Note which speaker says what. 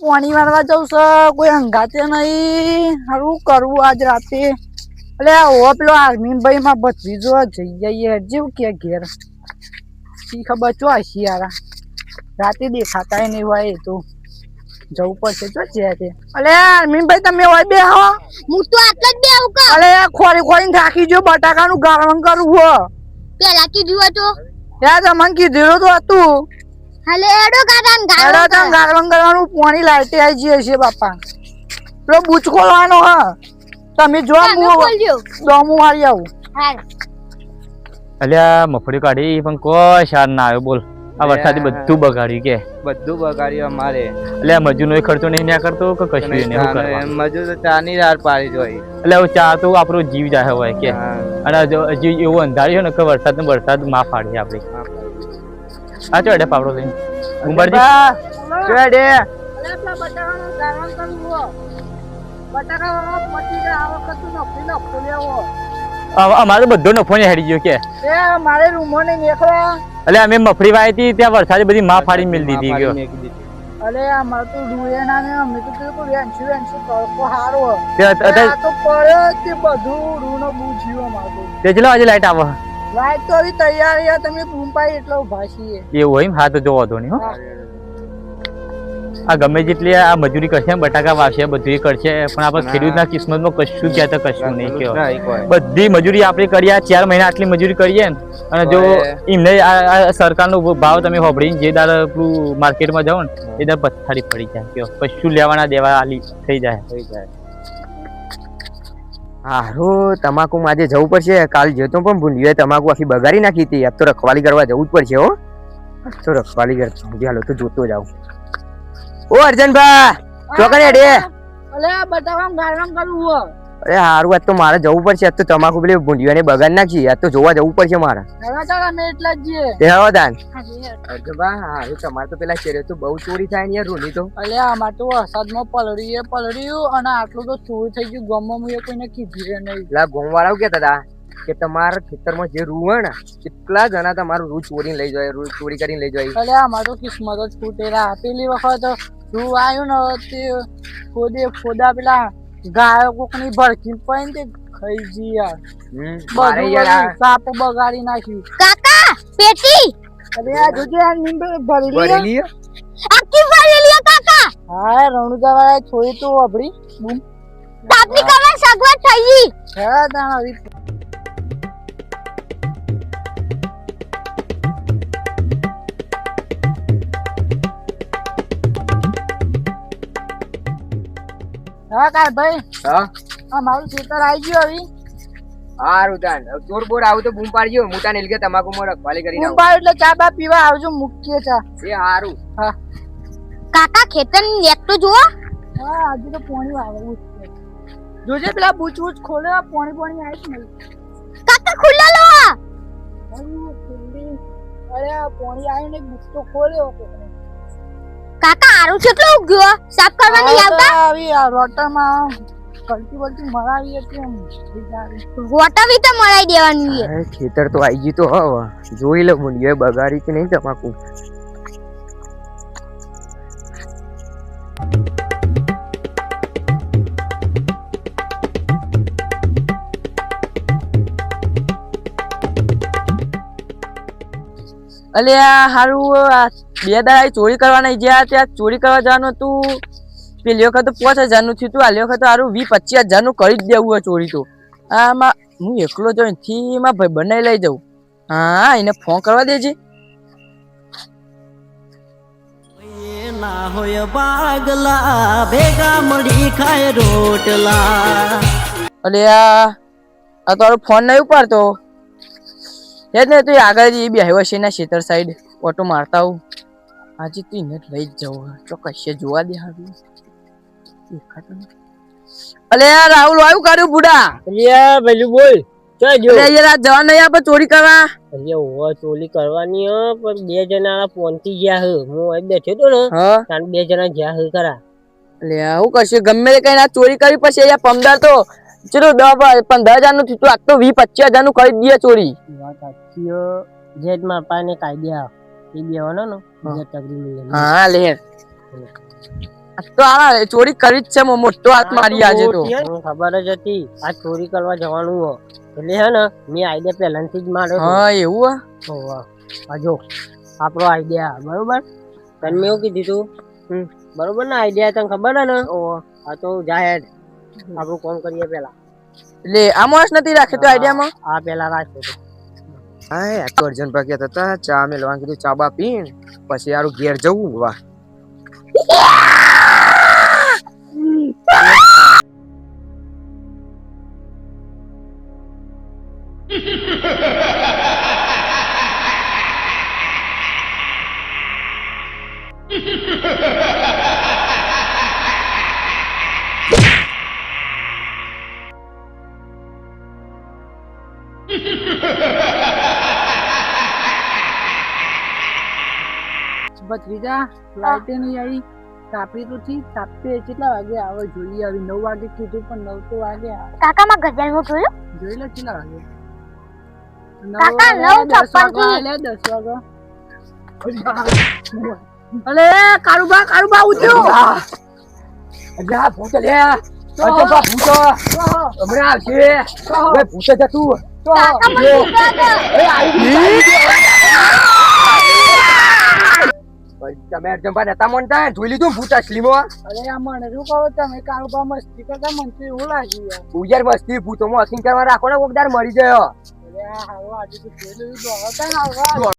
Speaker 1: પાણી વાળવા જવું છે કોઈ હંગાતે નહીં. સારું કરવું આજ રાતે. એટલે ઓ પેલો આર્મી ભાઈ માં ભત્રીજો જઈ જઈએ જેવું કે ઘેર. શી ખબર ચો હશી યાર રાતે દેખાતા નહીં હોય એ તો. જવું પડશે જો છે અલે આર્મી તમે હોય બે હો.
Speaker 2: હું તો આટલા જ બે આવું કા
Speaker 1: અલે ખોરી ખોરી થાકી જો બટાકાનું ગાળણ કરવું હો.
Speaker 2: પેલા કીધું હતું.
Speaker 1: યાર તમને કીધેલું તો હતું.
Speaker 2: હાલે એડો ને
Speaker 1: હેડો
Speaker 2: ગાળો
Speaker 1: તમ ગાળણ કરવાનું પાણી લાઈટે આવી જઈએ છે બાપા. પેલો બુચકો ખોલવાનો હા. તમે જો હું દોમું મારી આવું.
Speaker 3: અલ્યા મફળી કાઢી પણ કોઈ શાર ના આવ્યો બોલ. આ વરસાદે બધું બગાડ્યું કે.
Speaker 4: બધું બગાડ્યું અમારે.
Speaker 3: એટલે મજૂરનો ખર્ચો નહીં ન્યા કરતો કે કશું નહીં એવું
Speaker 4: ચાનો
Speaker 3: કરવા?
Speaker 4: મજૂર તો ચાની રાર પાડી જોઈ
Speaker 3: એટલે ચા તો આપણો જીવ જાય હોય કે. અને જો હજી એવું અંધાર્યું ને કે વરસાદ ને વરસાદમાં ફાડી આપણે. આ ચડે પાવડો લઈને. ઉંબરજી
Speaker 4: ચડે.
Speaker 3: અમારે બધો નફો ને હેડી ગયો કે.
Speaker 1: મારે રૂમો
Speaker 3: એટલે અમે મફળી વાવી હતી ત્યાં વરસાદે બધી માં ફાડી મેલ દીધી ગયો.
Speaker 1: અલે અમારે તો ડુએ ના ને અમે તો પેલું વેન્સી વેન્સી તડકો હારો.
Speaker 3: તે
Speaker 1: તો પડે તે બધું રૂનો બૂજ્યું અમારે તો
Speaker 3: તે ચલો આજે લાઈટ આવે.
Speaker 1: લાઈટ તો હવે તૈયાર છે તમે પૂંપાઈ એટલો ઊભા છીએ.
Speaker 3: એવું હોય એમ? હા તો જોવો તો નહીં હો. આ ગમે જેટલી આ મજૂરી કરશે બટાકા વાવશે બધું એ કરશે પણ આપણે ખેડૂતના કિસ્મતમાં કશું ક્યાં તો કશું નહીં કહેવાય. બધી મજૂરી આપણે કરીએ ચાર મહિના આટલી મજૂરી કરીએ ને અને જો એમને આ સરકારનો ભાવ તમે હોભળીને જે દર પેલું માર્કેટમાં જાઓ ને એ દર પથારી પડી જાય કયો. કશું લેવાના દેવા આલી થઈ જાય.
Speaker 5: હારું તમાકુ આજે જવું પડશે. કાલ જતો પણ ભૂંડીએ તમાકુ આખી બગાડી નાખી હતી. આપ તો રખવાલી કરવા જવું જ પડશે હો. તો રખવાલી કરવા હાલો તો જોતો જાવ ઓ અર્જનભાઈ ચોકડી હેડે
Speaker 1: અલે બતાવા બટાકામાં કરું
Speaker 5: અરે હારું આજ તો મારે જવું પડશે આજ તો તમાકુ પેલી ભૂંડીઓને બગાડ નાખી આજ તો જોવા જવું પડશે મારે.
Speaker 1: એટલા
Speaker 5: દાન હારું તમારે તો પેલા શેરે તો બહુ ચોરી થાય ને યાર રૂની તો.
Speaker 1: અલે આમાં તો વરસાદમાં પલળીએ પલળ્યું અને આટલું તો ચોરી થઈ ગયું ગમમાં હું એ કોઈને કીધું ય નહીં.
Speaker 5: પેલા ગોમવાળાઓ કહેતા હતા કે તમારા ખેતરમાં જે રૂ હોય ને કેટલા જણા તમારું રૂ ચોરી લઈ જાય રૂ ચોરી કરીને લઈ જાય.
Speaker 1: અલે આમાં તો કિસ્મત જ ફૂટેલા પેલી વખત રૂ આવ્યું ને તે ખોદે ખોદા પેલા ગાયો કોકની ભડકી તે ખાઈ ગઈ યાર. બધું
Speaker 5: યાર
Speaker 1: સાપ બગાડી નાખ્યું.
Speaker 2: કાકા પેટી!
Speaker 1: અરે આ જોજે આ લી
Speaker 5: ભરેલી
Speaker 2: આખી ભરેલી હે કાકા?
Speaker 1: હા રણુજા વાળા છોડી તો અભડી બૂમ.
Speaker 2: તાપની કમર સગવડ થઈ ગઈ.
Speaker 1: હે તાણ હા કાર ભાઈ.
Speaker 5: હા?
Speaker 1: આ મારું ખેતર આવી ગયું હવે.
Speaker 5: હારું તાન. ચોર બોર આવું તો બૂમ પાડજો હું તાને એલકે તમાકુ માં રખવાલી
Speaker 1: એટલે ચા બા પીવા આવજો મૂકીએ ચા.
Speaker 5: એ હારું.
Speaker 2: કાકા ખેતરની એક તો જુઓ.
Speaker 1: હા આજે તો પોણી આવે જોજે પેલા બૂચ બૂચ ખોલે પોણી પોણી આવી નહીં.
Speaker 2: કાકા ખુલ્લા લો
Speaker 1: અરે પોણી આવી ને બૂચ તો ખોલ્યો.
Speaker 2: છે કેટલું ઉગ્યો. સાફ કરવા નહીં
Speaker 1: આ તો
Speaker 2: આવતા
Speaker 1: આવી આ રોટરમાં કલટી બલટી મરાવી હતી
Speaker 2: વોટાવી તો મરાઈ દેવાની છે.
Speaker 5: ખેતર તો આઈ ગયું તો હવે. જોઈ લે મુંડીએ બગાડી કે નહીં તમાકુ?
Speaker 6: અલે આ હારું આ બે દાડા ચોરી કરવા નહીં ગયા ત્યાં ચોરી કરવા જવાનું હતું. પેલી વખત પાંચ હજારનું થયું હતું આલી વખત સારું વી પચીસ હજારનું કરી જ દેવું હોય ચોરી તો. આમાં હું એકલો જો થી માં ભાઈ બનાવી લઈ જાઉં. હા એને ફોન કરવા દેજે.
Speaker 7: ના હોય બાગલા ભેગા મળી ખાય રોટલા.
Speaker 6: અરે આ આ તો ફોન નહીં ઉપાડતો. એ જ ને તું આગળ જે બે છે ના ખેતર સાઈડ ઓટો મારતા હું આજે તું એને લઈ જ જવું ચોક્કસ છે જોવા દે હારું અલે રાહુલ આવ્યું કર્યું બુડા?
Speaker 8: અલ્યા પેલું બોલ
Speaker 6: ચોરી કરવા?
Speaker 8: અલ્યા ચોરી કરવાની પણ બે જણા પોંચી ગયા હે. હું બેઠો તો ને બે જણા જ્યાં હે ખરા.
Speaker 6: એટલે આવું કરશે? ગમે તે કઈ ચોરી કરી પછી અહીંયા પમદાર તો. ચલો દસ પંદર હજારનું થયું આજ તો વીસ પચીસ હજારનું કરી દે ચોરી.
Speaker 8: વાત સાચી હે. જેઠમાં પાને કાઢ્યા એ બેવાનો ને બીજા તગડી મિલે
Speaker 6: હા લે. તો આ ચોરી કરી જ છે મોટો હાથ મારી આજે તો.
Speaker 8: ખબર જ હતી આ ચોરી કરવા જવાનું હો. એટલે હે ને મેં આઈડિયા પહેલાથી જ માર્યો
Speaker 6: હા એવું હે?
Speaker 8: ઓવા. આપણો આઈડિયા બરોબર? તને મેં એવું કીધું તું બરોબર ને આઈડિયા તને ખબર હે ને. આ તો જાહેર આપણું કોણ કરીએ પેલા
Speaker 6: એટલે આ માણસ નથી રાખ્યો તો આઈડિયામાં?
Speaker 8: આ પેલા રાખજો તું.
Speaker 5: હા આ તો અર્જન ભાઈ કહેતા હતા ચા મેલવાનું કીધું ચા બા પીન પછી યારું ઘેર જવું વાહ
Speaker 1: ભત્રીજા લાઈટે નહીં આવી. તાપી તો થી તાપે કેટલા વાગે આવે જોઈએ? આવી નવ વાગે કીધું પણ નવ તો વાગે
Speaker 2: કાકા માં ગજલનું જોયું?
Speaker 1: જોઈ લે કેટલા વાગે.
Speaker 2: કાકા, નવ છપ્પન
Speaker 1: વાગે આલે, દસ વાગે. અલે કારુબા કારુબા ઉઠ્યો.
Speaker 5: અલ્યા ભૂત લે ભૂત? હમણાં આવશે ઓય ભૂત જતું
Speaker 2: કાકા મને
Speaker 5: તમે બા નતા માનતા જોઈ લીધું ભૂત અસલીમાં
Speaker 1: અરે આ મને શું કહો તમે? કારુબા મસ્તી કરતા મને એવું લાગી યાર.
Speaker 5: તું મસ્તી ભૂતોમાં અસીન કરવા રાખો ને કોકદાર મરી જાય.
Speaker 1: અરે આ આજે તો દોડતા